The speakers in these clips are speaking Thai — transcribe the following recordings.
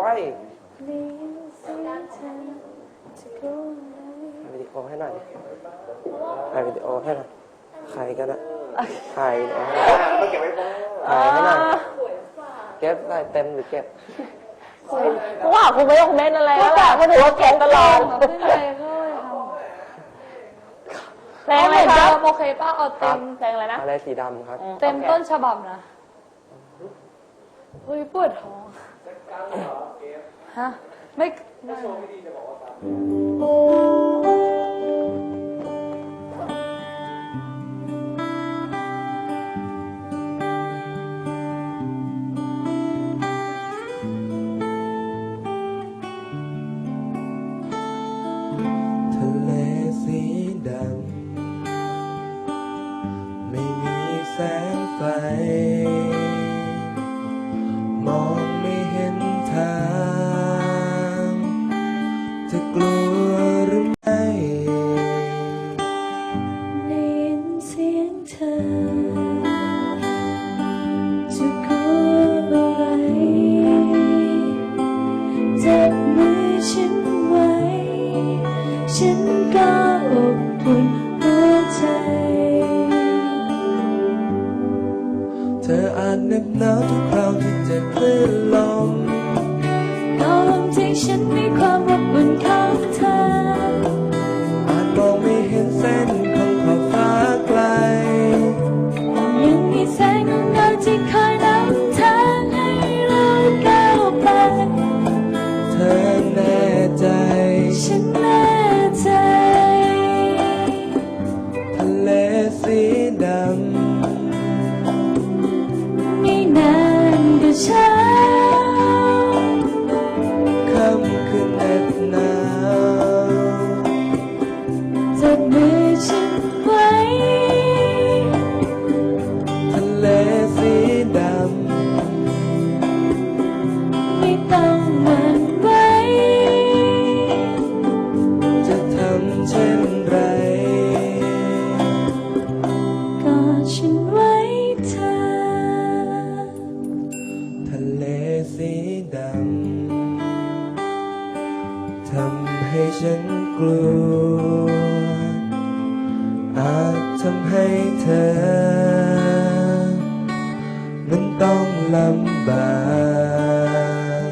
ว้ยได้ยินเสียงเธอจะกลัวไหมถ่ายวิดีโอให้หน่อยดิถ่ายวิดีโอให้หน่อยใครก็ได้ถ่ายวิดีโอให้หน่อยถ่ายให้หน่อยเก็บได้เต็มหรือเก็บกูว่ากูไม่ต้องเล่นอะไรแล้วแหละเพราะหนูว่าเก่งตลอดขึ้นไปก็เลยทเพลงอะไรครับำโอเคป้าเอาเต็มเพลงอะไรนะอะไรสีดำครับ เต็มต้นฉบับนะ เฮ้ยปวดท้องฮะไม่ไม่ทะเลสีดำ ไม่มีแสงไฟ ฉันก็อบอุ่นหัวใจ เธออาจเหน็บหนาวทุกคราวที่เจ็บคลื่นลมยอมที่ฉันมีความอบอุ่นของเธอ ฉันกลัว อาจทำให้เธอ นั้นต้องลำบาก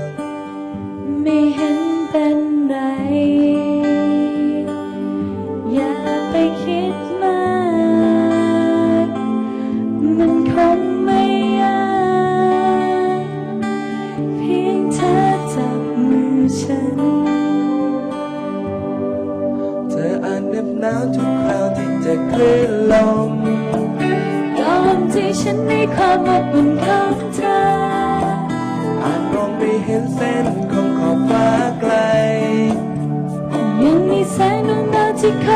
ไม่เห็นเป็นไร อย่าไปคิด เหน็บหนาวทุกคราวที่จะคลื่นลมยอมที่ฉันมีความอบอุ่นของเธออาจมองไม่เห็นเส้นของขอบฟ้าไกลยังมีแสงดวงดาวที่คอย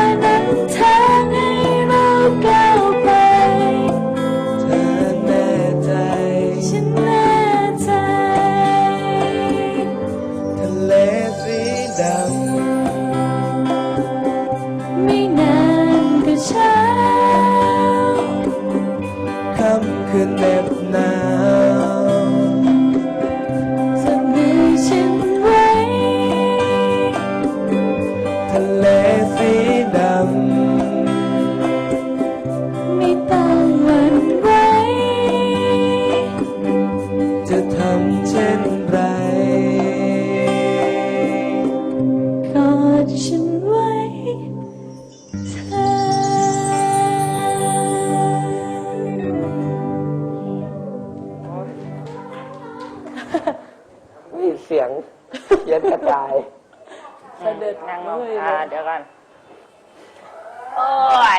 สียง เย็นกระจาย เสด็จนางลงอ่าเดี๋ยวกันโอ้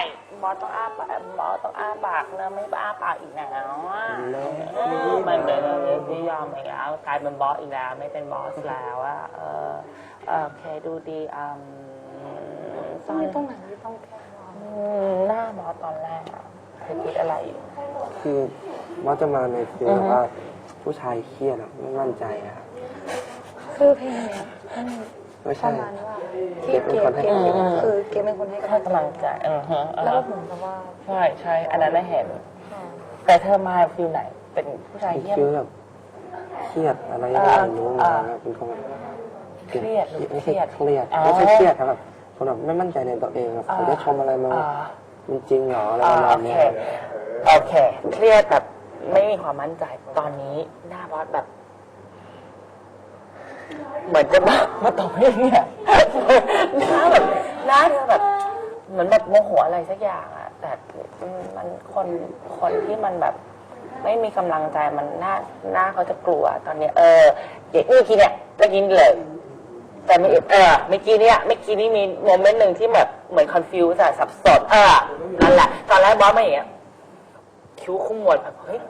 ยบอสต้องอ้าปากบอสต้องอ้าปากนะไม่อ้าปากอีกแล้วอะเออมันเดินที่ยอมอีกแล้วกลายเป็นบอสอีกแล้ว ไม่เป็นบอสแล้วอะเออเออโอเคดูดีอืมตอนตรงไหนที่ต้องแก้อืมหน้าบอสตอนแรกอะเธอคิดอะไรอยู่คือว่าจะมาในฟีลแบบว่าผู้ชายเครียดอะไม่มั่นใจอะ ครับคือเพลงเนี้ยมันไม่ปใช่ ระมาณว่าที่เก็บเป็นเกคมนให้เกมอืมคือเกมเป็นคนให้ให้กำลังกำลังใจเออฮะใจแล้วก็เหมือนกับว่าใช่ใช่อันนั้นน่ะเห็นแต่เธอมาฟิลไหน เป็นผู้ชายเยี่ยมฟีลแบบเครียดอะไรอย่างเงี้ยไม่รู้มาเป็นคนแบบเครียดหรือไม่เคใช่รียดเครียดอ๋อ ไม่ใช่เครียดครับแบบคนแบบไม่มั่นใจในตัวเองแบบเขาได้ชมอะไรมาอ่ามันจริงเหรออะไรอ่าประมาโอณเคเนี้ยโอเค เครียดแบบไม่มีความมั่นใจตอนนี้หน้าบอสแบบ เหมือนจะมามาตบให้เนี่ยหน้าแบบหน้าเธอแบบเหมือนแบบโมโหอะไรสักอย่างอะแต่มันคนคนที่มันแบบ ไม่มีกำลังใจมันหน้าหน้าเขาจะกลัว ตอนเนี้ยเออเด็กเมื่อกี้เนี่ยเมื่อกี้เลย แต่ไม่เออเมื่อกี้เนี่ยเมื่อกี้นี่มีโมเมนต์หนึ่งที่แบบเหมือนคอนฟิวส์อะสับสนเออนั่นแหละ ตอนแรกบอสมาอย่างเงี้ยคิ้วขมวดแบบเฮ้ย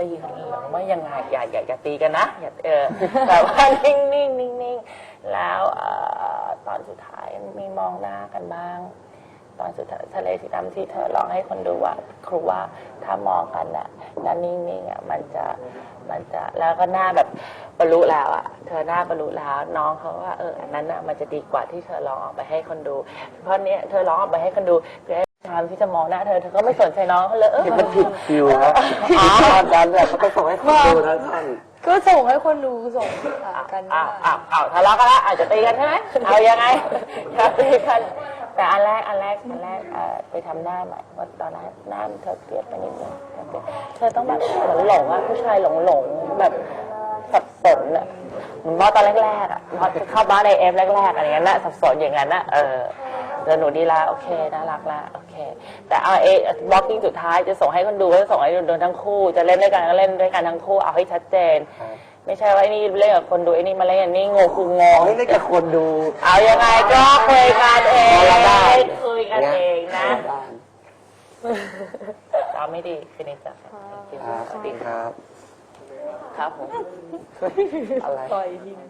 ตีกันเหรอว่ายังไงอย่าอย่าอย่าตีกันนะอย่าเออแต่ว่านิ่งนิ่งนิ่งนิ่งแล้วเออตอนสุดท้ายมีมองหน้ากันบ้าง ตอนสุดท้ายทะเลสีดำที่เธอร้องให้คนดูว่า ครูว่าถ้ามองกันน่ะแล้วนิ่งๆอะมันจะมันจะแล้วก็หน้าแบบบรรลุแล้วอะ เธอหน้าบรรลุแล้วน้องเขาว่าเอออันนั้นอะมันจะดีกว่าที่เธอร้องออกไปให้คนดู เพราะเนี้ยเธอร้องออกไปให้คนดู เพื่อให้ตามที่จะมองหน้าเธอเธอก็ไม่สนใจน้องเขาเลยเออเดี๋ยวมันผิดคิวครับอ๋อ ตอนนั้นแบบเขาไปส่งให้คนดูทั้งท่านก็ส่งให้คนดูส่งหากันอ้าวอ้าวอ้าวทะเลาะกันแล้วอาจจะตีกันใช่ไหมเอายังไงจะตีกัน แต่อันแรกอันแรกอันแรกเอ่อไปทำหน้าใหม่ว่าตอนนั้นหน้าเธอเครียดไปนิดนึงเธอเครียดเธอต้องแบบเหมือนหลงอะผู้ชายหลงหลงแบบสับสนอะเหมือนว่าตอนแรกๆอะพอเข้าบ้านในเอฟแรกๆอะไรเงี้ยนะสับสนอย่างนั้นนะเออ เดี๋ยวหนูดีละโอเคน่ารักละโอเค แต่เอาเอบล็อกกิ้งสุดท้ายจะส่งให้คนดูก็จะส่งให้ดูทั้งคู่ จะเล่นด้วยกันก็เล่นด้วยกันทั้งคู่เอาให้ชัดเจน ไม่ใช่ว่าไอ้นี่เล่นกับคนดูไอ้นี่มาเล่นอย่างนี้งงคืองงเฮ้ยได้กับคนดูเอายังไงก็คุยกันเองเราได้คุยกันเองนะได้จำไม่ดีคือในใจครับสวัสดีครับ ครับผมอะไร